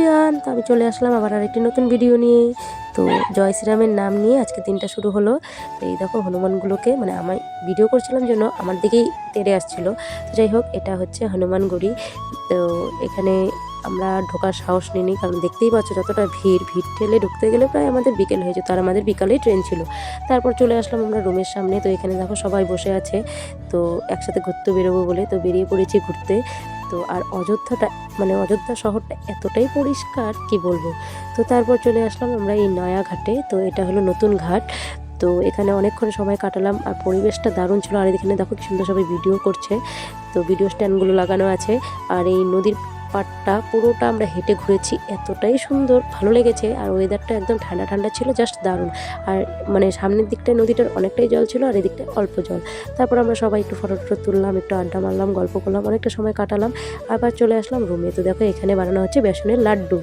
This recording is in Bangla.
এভরিওয়ান, তো আমি চলে আসলাম আবার আরেকটি নতুন ভিডিও নিয়ে। তো জয় শ্রীরামের নাম নিয়ে আজকে দিনটা শুরু হলো। তো এই দেখো হনুমানগুলোকে মানে আমি ভিডিও করছিলাম জন্য আমার দিকেই তেড়ে আসছিল। তো যাই হোক, এটা হচ্ছে হনুমানগড়ি তো এখানে আমরা ঢোকার সাহস নিইনি, কারণ দেখতেই পাচ্ছ যতটা ভিড়। ভিড় ঠেলে ঢুকতে গেলে প্রায় আমাদের বিকেল হয়ে যেত, আর আমাদের বিকালেই ট্রেন ছিল। তারপর চলে আসলাম আমরা রুমের সামনে। তো এখানে দেখো সবাই বসে আছে। তো একসাথে ঘুরতে বেরোবো বলে তো বেরিয়ে পড়েছি ঘুরতে। তো আর অযোধ্যাটা মানে অযোধ্যা শহরটা এতটাই পরিষ্কার, কি বলব? তো তারপর চলে আসলাম আমরা এই নয়া ঘাটে তো এটা হলো নতুন ঘাট। তো এখানে অনেকক্ষণ সময় কাটালাম আর পরিবেশটা দারুণ ছিল। আর এখানে দেখো কি সুন্দর সবাই ভিডিও করছে। তো ভিডিও স্ট্যান্ডগুলো লাগানো আছে। আর এই নদীর পাড়টা পুরোটা আমরা হেঁটে ঘুরেছি। এতটাই সুন্দর, ভালো লেগেছে। আর ওয়েদারটা একদম ঠান্ডা ঠান্ডা ছিল জাস্ট দারুণ। আর মানে সামনের দিকটায় নদীটার অনেকটাই জল ছিল আর এদিকটায় অল্প জল। তারপর আমরা সবাই একটু ফটো টটো তুললাম, একটু আড্ডা মারলাম, গল্প করলাম, অনেকটা সময় কাটালাম। আবার চলে আসলাম রুমে তো দেখো, এখানে বানানো হচ্ছে বেসনের লাড্ডু।